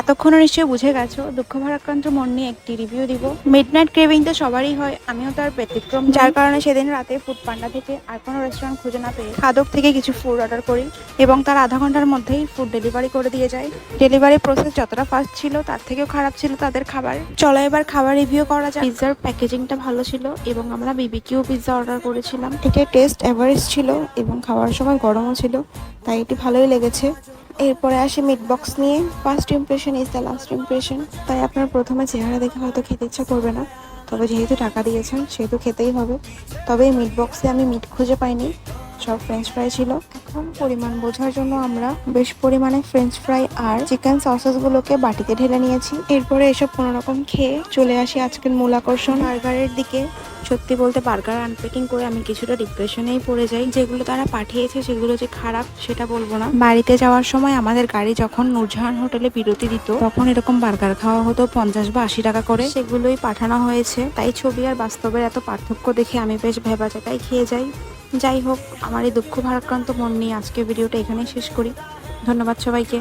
এতক্ষণে নিশ্চয়ই বুঝে গেছো দুঃখ ভারাক্রান্ত মন নিয়ে একটি রিভিউ দিব। মিড নাইট ক্রেভিং তো সবারই হয় আমিও তার ব্যতিক্রম যার কারণে সেদিন রাতে ফুড পান্ডা থেকে আর কোনো রেস্টুরেন্ট খুঁজে না পেয়ে খাদক থেকে কিছু ফুড অর্ডার করি এবং তার আধা ঘণ্টার মধ্যেই ফুড ডেলিভারি করে দিয়ে যায় ডেলিভারি প্রসেস যতটা ফাস্ট ছিল তার থেকেও খারাপ ছিল তাদের খাবার। চলো এবার খাবার রিভিউ করা যায় পিৎজার প্যাকেজিংটা ভালো ছিল এবং আমরা বিবিকিউ পিৎজা অর্ডার করেছিলাম। এটা টেস্ট এভারেজ ছিল এবং খাওয়ার সময় গরমও ছিল তাই এটি ভালোই লেগেছে। এরপরে আসে মিট বক্স নিয়ে। First impression is the last impression তাই আপনার প্রথমে চেহারা দেখে হয়তো খেতে ইচ্ছা করবে না। তবে যেহেতু টাকা দিয়েছেন সেহেতু খেতেই হবে। তবে এই মিট বক্সে আমি মিট খুঁজে পাইনি। সব ফ্রেঞ্চ ফ্রাই ছিল। এখন পরিমাণ বোঝার জন্য আমরা বেশ পরিমাণে ফ্রেঞ্চ ফ্রাই আর চিকেন সসেসগুলোকে বাটিতে ঢেলে নিয়েছি। এরপরে এসব কোনো রকম খেয়ে চলে আসি আজকের মূল আকর্ষণ। বার্গারের দিকে সত্যি বলতে বার্গার আনপ্যাকিং করে আমি কিছুটা ডিপ্রেশনেই পড়ে যাই। যেগুলো তারা পাঠিয়েছে, সেগুলো যে খারাপ সেটা বলব না। বাড়িতে যাওয়ার সময় আমাদের গাড়ি যখন নূরজাহান হোটেলে বিরতি দিত, তখন এরকম বার্গার খাওয়া হতো পঞ্চাশ বা আশি টাকা করে। সেগুলোই পাঠানো হয়েছে। তাই ছবি আর বাস্তবের এত পার্থক্য দেখে আমি বেশ ভেবা তাই খেয়ে যাই। যাই হোক, আমার এই দুঃখ ভারাক্রান্ত মন নিয়ে আজকে ভিডিওটা এখানেই শেষ করি। ধন্যবাদ সবাইকে।